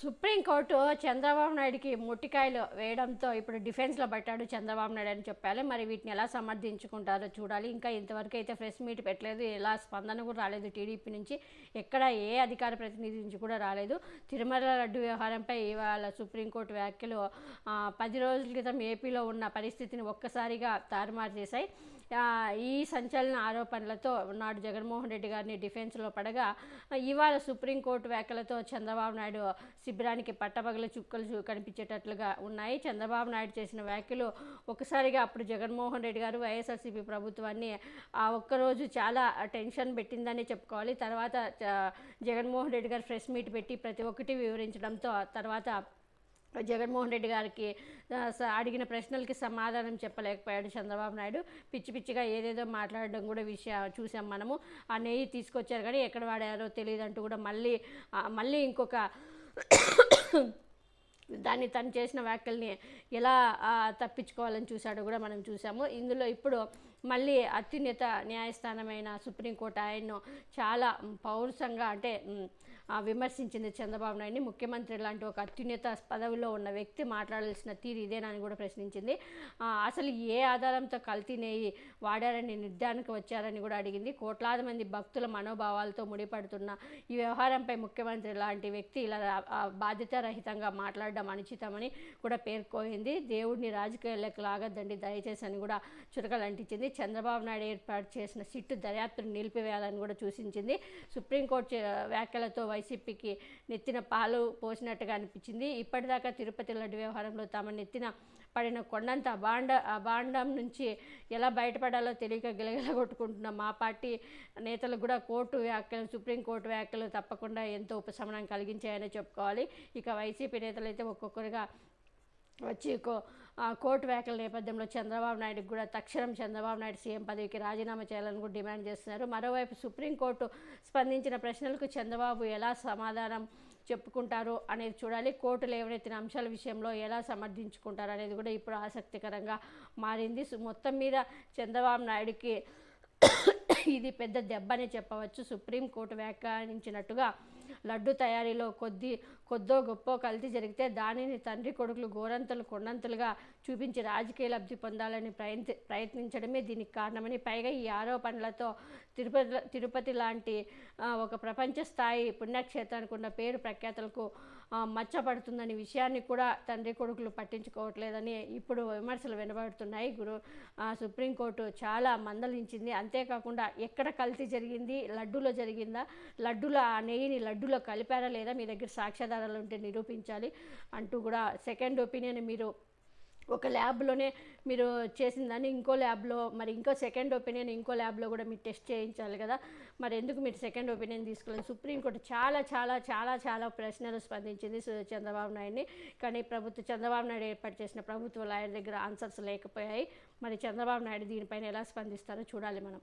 Supreme court Chandrababu నాయుడికి ముట్టికాయలు వేయడంతో ఇప్పుడు డిఫెన్స్లో పట్టాడు చంద్రబాబు నాయుడు అని చెప్పాలి. మరి వీటిని ఎలా సమర్థించుకుంటారో చూడాలి. ఇంకా ఇంతవరకు అయితే ప్రెస్ మీట్ పెట్టలేదు. ఎలా స్పందన కూడా రాలేదు టీడీపీ నుంచి. ఎక్కడ ఏ అధికార ప్రతినిధి నుంచి కూడా రాలేదు. తిరుమల లడ్డు వ్యవహారంపై ఇవాళ సుప్రీంకోర్టు వ్యాఖ్యలు పది రోజుల క్రితం ఏపీలో ఉన్న పరిస్థితిని ఒక్కసారిగా తారుమారు చేశాయి. ఈ సంచలన ఆరోపణలతో నాడు జగన్మోహన్ రెడ్డి గారిని డిఫెన్స్లో పడగా ఇవాళ సుప్రీంకోర్టు వ్యాఖ్యలతో చంద్రబాబు నాయుడు శిబిరానికి పట్టపగల చుక్కలు చూ- కనిపించేటట్లుగా ఉన్నాయి. చంద్రబాబు నాయుడు చేసిన వ్యాఖ్యలు ఒకసారిగా అప్పుడు జగన్మోహన్ రెడ్డి గారు వైఎస్ఆర్సీపీ ప్రభుత్వాన్ని ఆ ఒక్కరోజు చాలా టెన్షన్ పెట్టిందని చెప్పుకోవాలి. తర్వాత జగన్మోహన్ రెడ్డి గారు ప్రెస్ మీట్ పెట్టి ప్రతి ఒక్కటి వివరించడంతో తర్వాత జగన్మోహన్ రెడ్డి గారికి అడిగిన ప్రశ్నలకి సమాధానం చెప్పలేకపోయాడు చంద్రబాబు నాయుడు. పిచ్చి పిచ్చిగా ఏదేదో మాట్లాడడం కూడా విషయం చూసాం మనము. ఆ నెయ్యి తీసుకొచ్చారు కానీ ఎక్కడ వాడారో తెలియదు అంటూ కూడా మళ్ళీ మళ్ళీ ఇంకొక దాన్ని తను చేసిన వ్యాఖ్యల్ని ఎలా తప్పించుకోవాలని చూశాడో కూడా మనం చూసాము. ఇందులో ఇప్పుడు మళ్ళీ అత్యున్నత న్యాయస్థానమైన సుప్రీంకోర్టు ఆయన్ను చాలా పౌరుషంగా అంటే విమర్శించింది చంద్రబాబు నాయుడిని. ముఖ్యమంత్రి లాంటి ఒక అత్యున్నత పదవిలో ఉన్న వ్యక్తి మాట్లాడాల్సిన తీరు ఇదేనని కూడా ప్రశ్నించింది. అసలు ఏ ఆధారంతో కల్తీ నెయ్యి వాడారని నిర్ధారణకు వచ్చారని కూడా అడిగింది. కోట్లాది మంది భక్తుల మనోభావాలతో ముడిపడుతున్న ఈ వ్యవహారంపై ముఖ్యమంత్రి లాంటి వ్యక్తి ఇలా బాధ్యతారహితంగా మాట్లాడడం అనుచితమని కూడా పేర్కొంది. దేవుడిని రాజకీయాలకు లాగద్దండి దయచేసి అని కూడా చురకలు అంటించింది చంద్రబాబు నాయుడు ఏర్పాటు చేసిన సిట్టు దర్యాప్తును నిలిపివేయాలని కూడా సూచించింది. సుప్రీంకోర్టు చే- వ్యాఖ్యలతో వైసీపీకి నెత్తిన పాలు పోసినట్టుగా అనిపించింది. ఇప్పటిదాకా తిరుపతి లడ్డు వ్యవహారంలో తమ నెత్తిన పడిన కొండంత బాండ బాండం నుంచి ఎలా బయటపడాలో తెలియక గిలగిల కొట్టుకుంటున్న మా పార్టీ నేతలకు కూడా కోర్టు వ్యాఖ్యలు సుప్రీంకోర్టు వ్యాఖ్యలు తప్పకుండా ఎంతో ఉపశమనం కలిగించాయని చెప్పుకోవాలి. ఇక వైసీపీ నేతలు అయితే ఒక్కొక్కరుగా వచ్చి కో- ఆ కోర్టు వ్యాఖ్యల నేపథ్యంలో చంద్రబాబు నాయుడుకి కూడా తక్షణం చంద్రబాబు నాయుడు సీఎం పదవికి రాజీనామా చేయాలని కూడా డిమాండ్ చేస్తున్నారు. మరోవైపు సుప్రీంకోర్టు స్పందించిన ప్రశ్నలకు చంద్రబాబు ఎలా సమాధానం చెప్పుకుంటారు అనేది చూడాలి. కోర్టు లేవనెత్తిన అంశాల విషయంలో ఎలా సమర్థించుకుంటారు అనేది కూడా ఇప్పుడు ఆసక్తికరంగా మారింది. సో మొత్తం మీద చంద్రబాబు నాయుడికి ఇది పెద్ద దెబ్బని చెప్పవచ్చు. సుప్రీంకోర్టు వ్యాఖ్యానించినట్టుగా లడ్డు తయారీలో కొద్ది కొద్దో గొప్ప కల్తీ జరిగితే దానిని తండ్రి కొడుకులు గోరంతలు కొండంతలుగా చూపించి రాజకీయ లబ్ధి పొందాలని ప్రయత్ని ప్రయత్నించడమే దీనికి కారణమని పైగా ఈ ఆరోపణలతో తిరుపతి తిరుపతి లాంటి ఒక ప్రపంచ స్థాయి పుణ్యక్షేత్రానికి ఉన్న పేరు ప్రఖ్యాతలకు మచ్చపడుతుందని విషయాన్ని కూడా తండ్రి కొడుకులు పట్టించుకోవట్లేదని ఇప్పుడు విమర్శలు వినబడుతున్నాయి. గురు ఆ, సుప్రీంకోర్టు చాలా మందలించింది. అంతేకాకుండా ఎక్కడ కల్తీ జరిగింది లడ్డూలో జరిగిందా లడ్డూలో ఆ నెయ్యిని లడ్డూలో కలిపారా లేదా మీ దగ్గర సాక్ష్యాధారాలు ఉంటే నిరూపించాలి అంటూ కూడా సెకండ్ ఒపీనియన్ మీరు ఒక ల్యాబ్లోనే మీరు చేసిన దాన్ని ఇంకో ల్యాబ్లో మరి ఇంకో సెకండ్ ఒపీనియన్ ఇంకో ల్యాబ్లో కూడా మీరు టెస్ట్ చేయించాలి కదా. మరి ఎందుకు మీరు సెకండ్ ఒపీనియన్ తీసుకోలేదు సుప్రీంకోర్టు చాలా చాలా చాలా చాలా ప్రశ్నలు స్పందించింది చంద్రబాబు నాయుడిని. కానీ ప్రభుత్వ చంద్రబాబు నాయుడు ఏర్పాటు చేసిన ప్రభుత్వ లాయర్ దగ్గర ఆన్సర్స్ లేకపోయాయి. మరి చంద్రబాబు నాయుడు దీనిపైన ఎలా స్పందిస్తారో చూడాలి మనం.